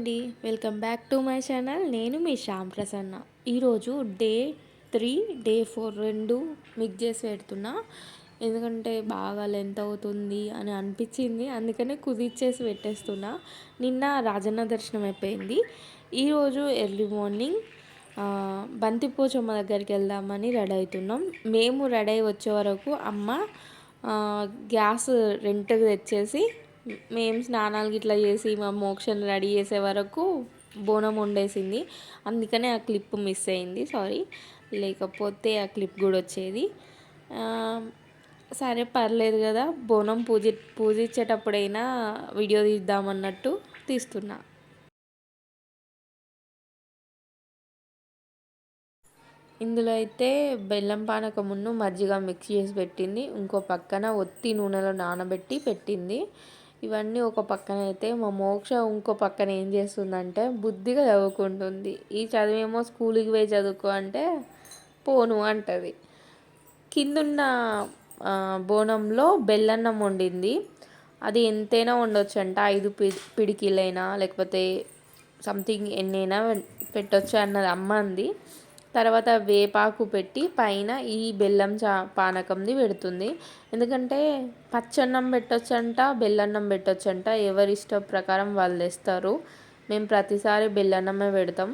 అండి. Welcome back to my channel. నేను మీ శ్యామ్ ప్రసన్న. ఈరోజు డే త్రీ డే ఫోర్ రెండు మిక్స్ చేసి పెడుతున్నా. ఎందుకంటే బాగా లెంత్ అవుతుంది అని అనిపించింది. అందుకనే కుదిర్చేసి పెట్టేస్తున్నా. నిన్న రాజన్న దర్శనం అయిపోయింది. ఈరోజు ఎర్లీ మార్నింగ్ బంతిపోచమ్మ దగ్గరికి వెళ్దామని రెడీ అవుతున్నాం. మేము రెడీ అయి వచ్చే వరకు అమ్మ గ్యాస్ రెంట్కి తెచ్చేసి మేము స్నానాలు ఇట్లా చేసి మా మోక్షను రెడీ చేసే వరకు బోనం వండేసింది. అందుకనే ఆ క్లిప్ మిస్ అయింది సారీ. లేకపోతే ఆ క్లిప్ కూడా వచ్చేది. సరే పర్లేదు కదా. బోనం పూజ పూజించేటప్పుడైనా వీడియో తీద్దామన్నట్టు తీస్తున్నా. ఇందులో అయితే బెల్లం పానకమును మజ్జిగ మిక్స్ చేసి పెట్టింది. ఇంకో పక్కన ఒత్తి నూనెలో నానబెట్టి పెట్టింది. ఇవన్నీ ఒక పక్కన అయితే మా మోక్ష ఇంకో పక్కన ఏం చేస్తుందంటే బుద్ధిగా చదువుకుంటుంది. ఈ చదివేమో స్కూల్కి పోయి చదువుకో అంటే పోను అంటది. కిందున్న బోనంలో బెల్లన్నం వండింది. అది ఎంతైనా ఉండొచ్చు అంట ఐదు పి పిడికిలైనా లేకపోతే సంథింగ్ ఎన్నైనా పెట్టొచ్చు అన్నది అమ్మ అంది. తర్వాత వేపాకు పెట్టి పైన ఈ బెల్లం చా పానకంది పెడుతుంది. ఎందుకంటే పచ్చన్నం పెట్టొచ్చంట బెల్లన్నం పెట్టొచ్చంట ఎవరి ఇష్ట ప్రకారం వాళ్ళు తెస్తారు. మేము ప్రతిసారి బెల్లన్నమే పెడతాం.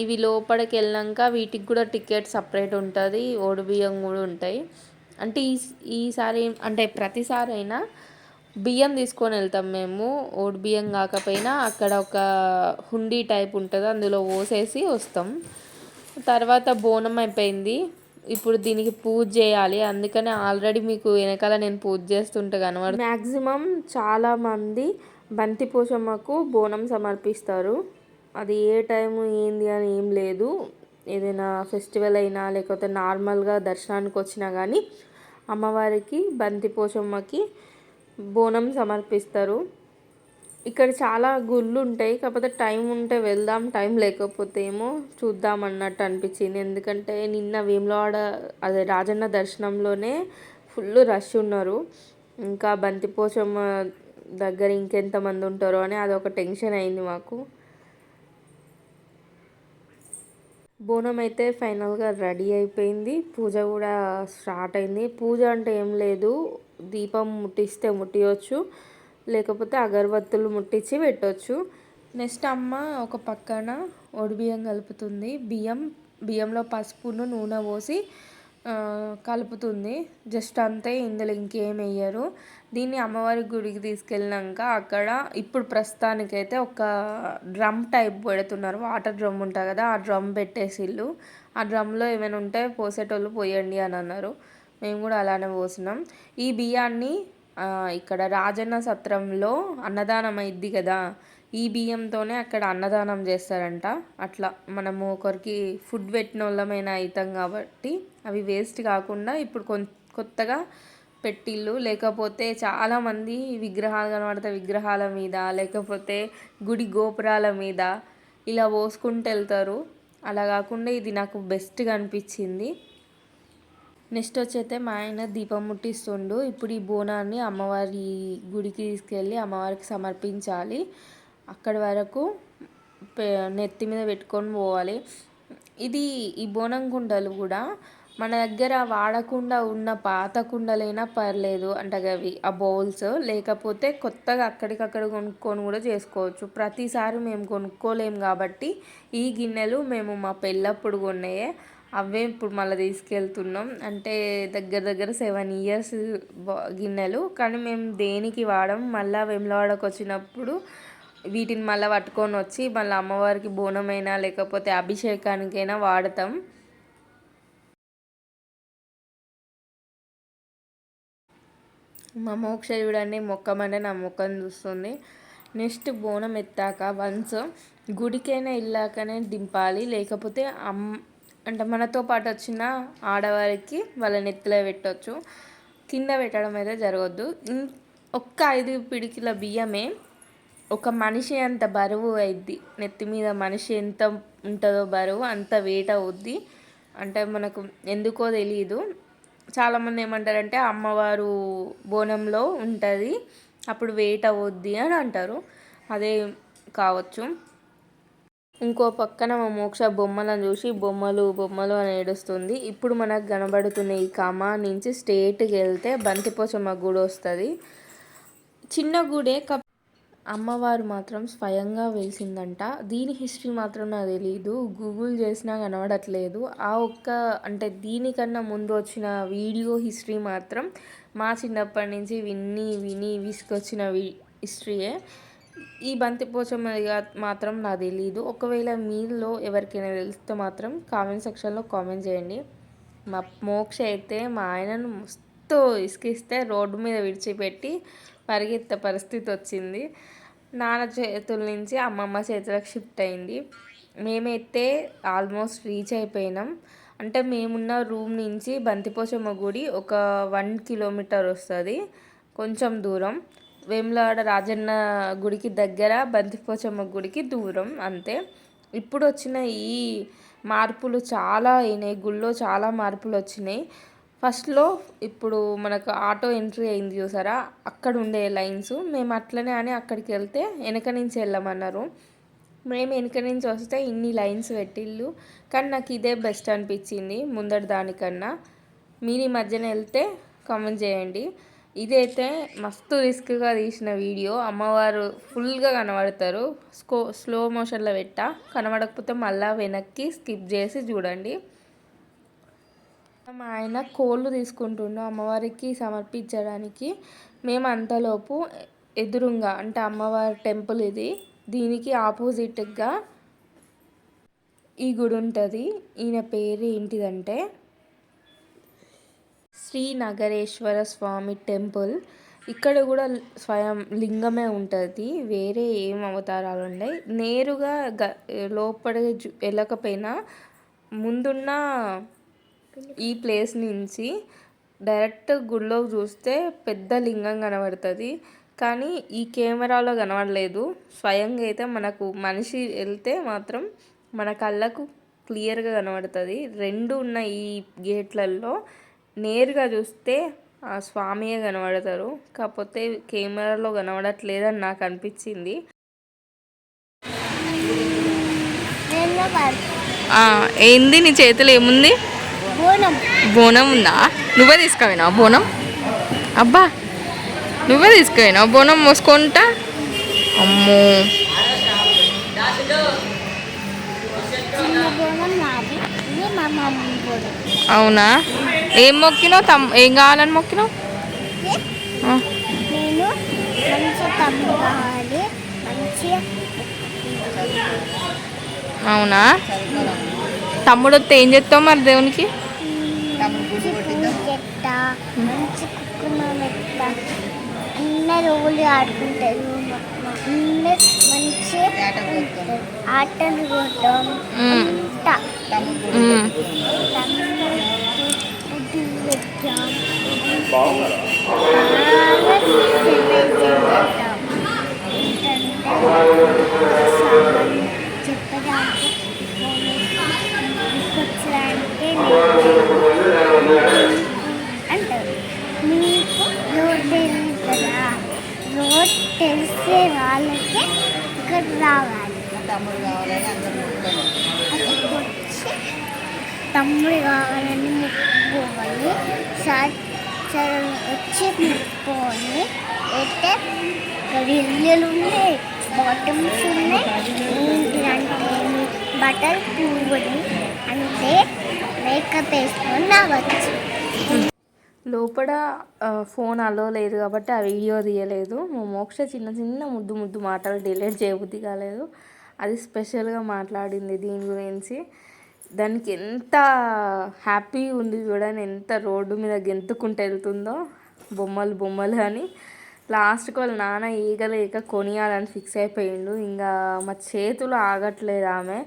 ఇవి లోపలికి వెళ్ళాక వీటికి కూడా టికెట్ సపరేట్ ఉంటుంది ఓడి బియ్యం కూడా ఉంటాయి. అంటే ఈ ఈసారి అంటే ప్రతిసారి అయినా బియ్యం తీసుకొని వెళ్తాం మేము. ఓడి బియ్యం కాకపోయినా అక్కడ ఒక హుండీ టైప్ ఉంటుంది అందులో పోసేసి వస్తాం. తర్వాత బోనం అయిపోయింది. ఇప్పుడు దీనికి పూజ చేయాలి. అందుకని ఆల్రెడీ మీకు వెనకాల నేను పూజ చేస్తుంటే కనబడు మ్యాక్సిమం చాలామంది బంతి పోషమ్మకు బోనం సమర్పిస్తారు. అది ఏ టైం ఏంది అని ఏం లేదు. ఏదైనా ఫెస్టివల్ అయినా లేకపోతే నార్మల్గా దర్శనానికి వచ్చినా కానీ అమ్మవారికి బంతి పోషమ్మకి బోనం సమర్పిస్తారు. ఇక్కడ చాలా గుళ్ళు ఉంటాయి కాకపోతే టైం ఉంటే వెళ్దాం టైం లేకపోతే ఏమో చూద్దాం అన్నట్టు అనిపించింది. ఎందుకంటే నిన్న వేములవాడ అదే రాజన్న దర్శనంలోనే ఫుల్ రష్ ఉన్నారు. ఇంకా బంతిపోచమ్మ దగ్గర ఇంకెంతమంది ఉంటారో అని అదొక టెన్షన్ అయింది మాకు. బోనం అయితే ఫైనల్గా రెడీ అయిపోయింది. పూజ కూడా స్టార్ట్ అయింది. పూజ అంటే ఏం లేదు. దీపం ముట్టిస్తే ముట్టియొచ్చు. లేకపోతే అగరబత్తులు ముట్టించి పెట్టవచ్చు నెక్స్ట్ అమ్మ ఒక పక్కన బియ్యం కలుపుతుంది. బియ్యం బియ్యంలో పసుపును నూనె పోసి కలుపుతుంది. జస్ట్ అంతే ఇందులో ఇంకేం వేయరు. దీన్ని అమ్మవారి గుడికి తీసుకెళ్ళినాక అక్కడ ఇప్పుడు ప్రస్తుతానికైతే ఒక డ్రమ్ టైప్ పెడుతున్నారు. వాటర్ డ్రమ్ ఉంటుంది కదా ఆ డ్రమ్ పెట్టేసిళ్ళు. ఆ డ్రమ్లో ఏమైనా ఉంటే పోసేటోళ్ళు పోయండి అని అన్నారు. మేము కూడా అలానే పోసినాం. ఈ బియ్యాన్ని ఇక్కడ రాజన్న సత్రంలో అన్నదానం అయింది కదా. ఈ బియ్యంతోనే అక్కడ అన్నదానం చేస్తారంట. అట్లా మనము ఒకరికి ఫుడ్ పెట్టిన వాళ్ళమైనా అవుతాం కాబట్టి అవి వేస్ట్ కాకుండా ఇప్పుడు కొత్తగా పెట్టిళ్ళు లేకపోతే చాలామంది విగ్రహాలు కనబడితే విగ్రహాల మీద లేకపోతే గుడి గోపురాల మీద ఇలా పోసుకుంటూ వెళ్తారు. అలా కాకుండా ఇది నాకు బెస్ట్గా అనిపించింది. నెక్స్ట్ వచ్చైతే మా ఆయన దీపం ముట్టిస్తుండు. ఇప్పుడు ఈ బోనాన్ని అమ్మవారి గుడికి తీసుకెళ్ళి అమ్మవారికి సమర్పించాలి. అక్కడి వరకు నెత్తి మీద పెట్టుకొని పోవాలి. ఇది ఈ బోనం కుండలు కూడా మన దగ్గర వాడకుండా ఉన్న పాత కుండలైనా పర్లేదు అంటే అవి ఆ బౌల్స్. లేకపోతే కొత్తగా అక్కడికక్కడ కొనుక్కొని కూడా చేసుకోవచ్చు. ప్రతిసారి మేము కొనుక్కోలేము కాబట్టి ఈ గిన్నెలు మేము మా పెళ్ళప్పుడు కొన్నాయే. అవే ఇప్పుడు మళ్ళీ తీసుకెళ్తున్నాం. అంటే దగ్గర దగ్గర సెవెన్ ఇయర్స్ గిన్నెలు. కానీ మేము దేనికి వాడం? మళ్ళీ వెమ్లవాడకు వచ్చినప్పుడు వీటిని మళ్ళీ పట్టుకొని వచ్చి మళ్ళీ అమ్మవారికి బోనమైనా లేకపోతే అభిషేకానికైనా వాడతాం. మా మోక్ష చూడండి మొక్కమంటే నా మొక్కను చూస్తుంది. నెక్స్ట్ బోనం ఎత్తాక వన్స్ గుడికైనా వెళ్ళాకనే దింపాలి. లేకపోతే అమ్ అంటే మనతో పాటు వచ్చిన ఆడవారికి వాళ్ళ నెత్తిలో పెట్టవచ్చు కింద పెట్టడం అయితే జరగద్దు. ఒక్క ఐదు పిడికిల బియ్యమే ఒక మనిషి అంత బరువు అయిద్ది. నెత్తి మీద మనిషి ఎంత ఉంటుందో బరువు అంత వెయిట్ అవుద్ది. అంటే మనకు ఎందుకో తెలియదు చాలామంది ఏమంటారంటే అమ్మవారు బోనంలో ఉంటుంది అప్పుడు వెయిట్ అవుద్ది అని అంటారు. అదే కావచ్చు. ఇంకో పక్కన మా మోక్ష బొమ్మలను చూసి బొమ్మలు బొమ్మలు అని ఏడుస్తుంది. ఇప్పుడు మనకు కనబడుతున్న ఈ కమా నుంచి స్ట్రేట్కి వెళ్తే బంతిపోచమ్మ గుడి వస్తుంది. చిన్న గుడే కప్ అమ్మవారు మాత్రం స్వయంగా వెలిసిందంట. దీని హిస్టరీ మాత్రం నాకు తెలియదు గూగుల్ చేసినా కనబడట్లేదు. ఆ ఒక్క అంటే దీనికన్నా ముందు వచ్చిన వీడియో హిస్టరీ మాత్రం మా చిన్నప్పటి నుంచి విని విని విసుకొచ్చిన హిస్టరీయే. ఈ బంతి పోచమ్మ మాత్రం నాకు తెలియదు ఒకవేళ మీలో ఎవరికైనా తెలిస్తే మాత్రం కామెంట్ సెక్షన్లో కామెంట్ చేయండి. మా మోక్ష అయితే మా ఆయనను మస్తు ఇసుకిస్తే రోడ్డు మీద విడిచిపెట్టి పరిగెత్తే పరిస్థితి వచ్చింది. నాన్న చేతుల నుంచి అమ్మమ్మ చేతులకు షిఫ్ట్ అయింది. మేమైతే ఆల్మోస్ట్ రీచ్ అయిపోయినాం. అంటే మేమున్న రూమ్ నుంచి బంతిపోచమ్మ గుడి ఒక వన్ కిలోమీటర్ వస్తుంది. కొంచెం దూరం. వేములవాడ రాజన్న గుడికి దగ్గర బంతిపోచమ్మ గుడికి దూరం అంతే. ఇప్పుడు వచ్చిన ఈ మార్పులు చాలా అయినాయి గుళ్ళో చాలా మార్పులు వచ్చినాయి. ఫస్ట్లో ఇప్పుడు మనకు ఆటో ఎంట్రీ అయింది చూసారా? అక్కడ ఉండే లైన్స్. మేము అట్లనే అని అక్కడికి వెళ్తే వెనక నుంచి వెళ్ళమన్నారు. మేము వెనక నుంచి వస్తే ఇన్ని లైన్స్ పెట్టిళ్ళు. కానీ నాకు ఇదే బెస్ట్ అనిపించింది ముందటి దానికన్నా. మీరు ఈ మధ్యన వెళ్తే కామెంట్ చేయండి. ఇదైతే మస్తు రిస్క్గా తీసిన వీడియో. అమ్మవారు ఫుల్గా కనబడతారు. స్కో స్లో మోషన్లో పెట్టా. కనబడకపోతే మళ్ళీ వెనక్కి స్కిప్ చేసి చూడండి. మా ఆయన కోళ్ళు తీసుకుంటున్నాం అమ్మవారికి సమర్పించడానికి. మేము అంతలోపు ఎదురుగా అంటే అమ్మవారి టెంపుల్ ఇది దీనికి ఆపోజిట్గా ఈ గుడి ఉంటుంది. ఈయన పేరు ఏంటిదంటే శ్రీ నగరేశ్వర స్వామి టెంపుల్. ఇక్కడ కూడా స్వయం లింగమే ఉంటుంది. వేరే ఏం అవతారాలు ఉన్నాయి నేరుగా గ లోపల వెళ్ళకపోయినా ముందున్న ఈ ప్లేస్ నుంచి డైరెక్ట్ గుడిలోకి చూస్తే పెద్ద లింగం కనబడుతుంది. కానీ ఈ కెమెరాలో కనబడలేదు. స్వయంగా అయితే మనకు మనిషి వెళ్తే మాత్రం మన కళ్ళకు క్లియర్గా కనబడుతుంది. రెండు ఉన్న ఈ గేట్లలో నేరుగా చూస్తే ఆ స్వామియే కనబడతారు. కాకపోతే కెమెరాలో కనబడట్లేదని నాకు అనిపించింది. ఏంది నీ చేతిలో ఏముంది? బోనం. ఉందా? నువ్వే తీసుకుపోయినావు బోనం? అబ్బా నువ్వే తీసుకుపోయినావు బోనం మోసుకుంటా? అమ్మో. అవునా? ఏం మొక్కినావు తమ్ ఏం కావాలని మొక్కినావు? అవునా? తమ్ముడు వస్తే ఏం చేస్తావు మరి దేవునికి? ఆడుకుంటారు మంచి ఆటలు కొట్టాం చెప్పడానికి గిన్నెలు ఉన్నాయి. బాటమ్స్ ఉన్నాయి. ఏంటిదంటే బటర్ పువ్వుని అంటే మేకప్ వేసుకొని రావచ్చు. లోపల ఫోన్ అలో లేదు కాబట్టి ఆ వీడియో తీయలేదు. మా మోక్ష చిన్న చిన్న ముద్దు ముద్దు మాటలు డిలీట్ చేయబుద్ధి కాలేదు. అది స్పెషల్గా మాట్లాడింది దీని గురించి. దానికి ఎంత హ్యాపీ ఉంది చూడండి. ఎంత రోడ్డు మీద గెంతుకుంటూ వెళ్తుందో. బొమ్మలు బొమ్మలు అని. లాస్ట్కి వాళ్ళ నాన్న ఈగలేక కొనియాలని ఫిక్స్ అయిపోయిండు. ఇంకా మా చేతులు ఆగట్లేదు ఆమె.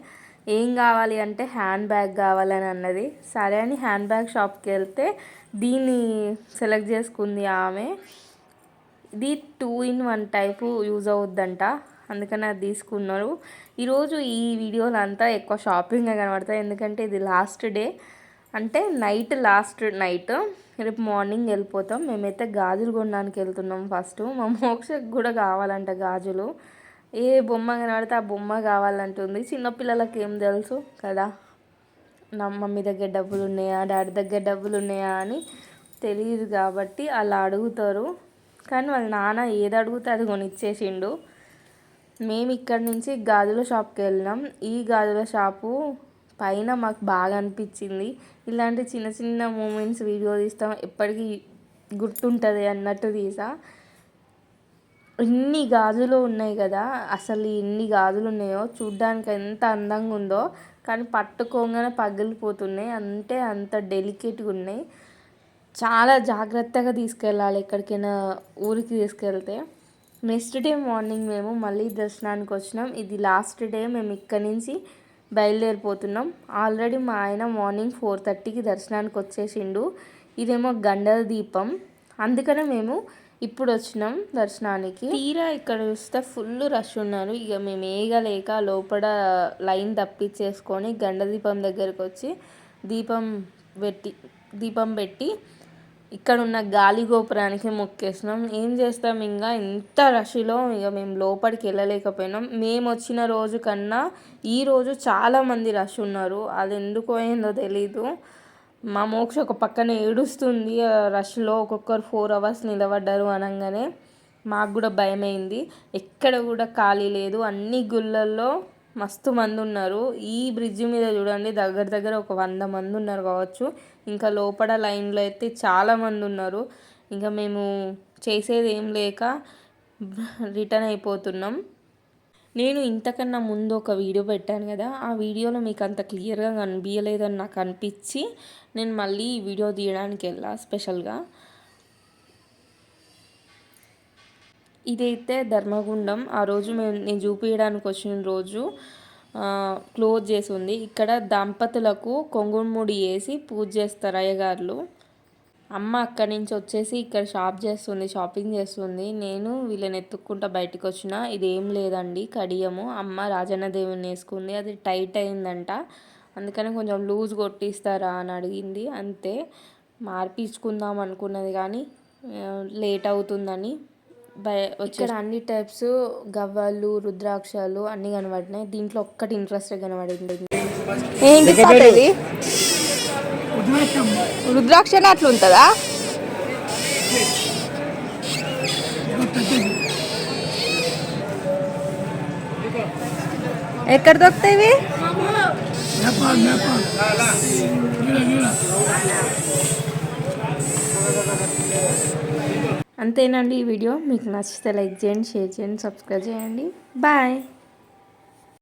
ఏం కావాలి అంటే హ్యాండ్ బ్యాగ్ కావాలని అన్నది. సరే అని హ్యాండ్ బ్యాగ్ షాప్కి వెళ్తే దీన్ని సెలెక్ట్ చేసుకుంది ఆమె. ఇది two in one type use అవుద్దంట. అందుకని అది తీసుకున్నారు. ఈరోజు ఈ వీడియోలు అంతా ఎక్కువ షాపింగ్ కనబడతాయి. ఎందుకంటే ఇది లాస్ట్ డే. అంటే నైట్ లాస్ట్ నైట్ రేపు మార్నింగ్ వెళ్ళిపోతాం. మేమైతే గాజులు కొనడానికి వెళ్తున్నాం ఫస్ట్. మా మోక్షకు కూడా కావాలంట గాజులు. ఏ బొమ్మ కనబడితే ఆ బొమ్మ కావాలంటుంది. చిన్నపిల్లలకి ఏం తెలుసు కదా? నా మమ్మీ దగ్గర డబ్బులు ఉన్నాయా? డాడీ దగ్గర డబ్బులు ఉన్నాయా అని తెలియదు కాబట్టి అలా అడుగుతారు. కానీ వాళ్ళ నాన్న ఏది అడిగితే అది కొనిచ్చేసిండు. మేము ఇక్కడి నుంచి గాజుల షాప్కి వెళ్ళినాం. ఈ గాజుల షాపు పైన మాకు బాగా అనిపించింది. ఇలాంటి చిన్న చిన్న మూమెంట్స్ వీడియో తీస్తాం. ఎప్పటికీ గుర్తుంటుంది అన్నట్టు తీసా. ఇన్ని గాజులు ఉన్నాయి కదా అసలు ఎన్ని గాజులు ఉన్నాయో చూడ్డానికి ఎంత అందంగా ఉందో కానీ పట్టుకోగానే పగిలిపోతున్నాయి. అంటే అంత డెలికేట్గా ఉన్నాయి. చాలా జాగ్రత్తగా తీసుకెళ్ళాలి ఎక్కడికైనా ఊరికి తీసుకెళ్తే. నెక్స్ట్ డే మార్నింగ్ మేము మళ్ళీ దర్శనానికి వచ్చినాం. ఇది లాస్ట్ డే మేము ఇక్కడి నుంచి బయలుదేరిపోతున్నాం. ఆల్రెడీ మా ఆయన మార్నింగ్ ఫోర్ థర్టీకి దర్శనానికి వచ్చేసిండు. ఇదేమో గండల దీపం. అందుకనే మేము ఇప్పుడు వచ్చినాం దర్శనానికి. తీరా ఇక్కడ చూస్తే ఫుల్ రష్ ఉన్నారు. ఇక మేము ఏగలేక లోపల లైన్ తప్పించేసుకొని గండ దీపం దగ్గరికి వచ్చి దీపం పెట్టి దీపం పెట్టి ఇక్కడ ఉన్న గాలి గోపురానికి మొక్కేసినాం. ఏం చేస్తాం ఇంకా? ఇంత రష్లో ఇక మేము లోపలికి వెళ్ళలేకపోయినాం. మేము వచ్చిన రోజు కన్నా ఈరోజు చాలామంది రష్ ఉన్నారు. అది ఎందుకు అయిందో తెలీదు. మా మోక్ష ఒక పక్కన ఏడుస్తుంది. ఆ రష్లో ఒక్కొక్కరు ఫోర్ అవర్స్ నిలబడ్డారు అనగానే మాకు కూడా భయమైంది. ఎక్కడ కూడా ఖాళీ లేదు. అన్ని గుళ్ళల్లో మస్తు మంది ఉన్నారు ఈ బ్రిడ్జ్ మీద చూడండి దగ్గర దగ్గర ఒక వంద మంది ఉన్నారు కావచ్చు. ఇంకా లోపల లైన్లో అయితే చాలా మంది ఉన్నారు ఇంకా మేము చేసేది ఏం లేక రిటర్న్ అయిపోతున్నాం. నేను ఇంతకన్నా ముందు ఒక వీడియో పెట్టాను కదా ఆ వీడియోలో మీకు అంత క్లియర్గా కనిపించలేదని నాకు అనిపించి నేను మళ్ళీ ఈ వీడియో తీయడానికి వెళ్ళా స్పెషల్గా. ఇదైతే ధర్మగుండం. ఆ రోజు మేము నేను చూపించడానికి వచ్చిన రోజు క్లోజ్ చేసి ఉంది. ఇక్కడ దంపతులకు కొంగుముడి వేసి పూజ చేస్తారు అయ్యగారులు. అమ్మ అక్కడి నుంచి వచ్చేసి ఇక్కడ షాప్ చేస్తుంది షాపింగ్ చేస్తుంది. నేను వీళ్ళని ఎత్తుక్కుంటా బయటకు వచ్చిన. ఇదేం లేదండి కడియము. అమ్మ రాజన్న దేవుని వేసుకుంది. అది టైట్ అయిందంట. అందుకని కొంచెం లూజ్ కొట్టిస్తారా అని అడిగింది. అంతే మార్పించుకుందాం అనుకున్నది కానీ లేట్ అవుతుందని బయ ఇక్కడ అన్ని టైప్స్ గవ్వలు రుద్రాక్షలు అన్నీ కనబడినాయి. దీంట్లో ఒక్కటి ఇంట్రెస్ట్ కనబడింది. ఏంటి తాత ఇది? అట్లా ఉంటుందా? ఎక్కడ దొరుకుతాయి అంతేనండి ఈ వీడియో. మీకు నచ్చితే లైక్ చేయండి షేర్ చేయండి సబ్స్క్రైబ్ చేయండి. బాయ్.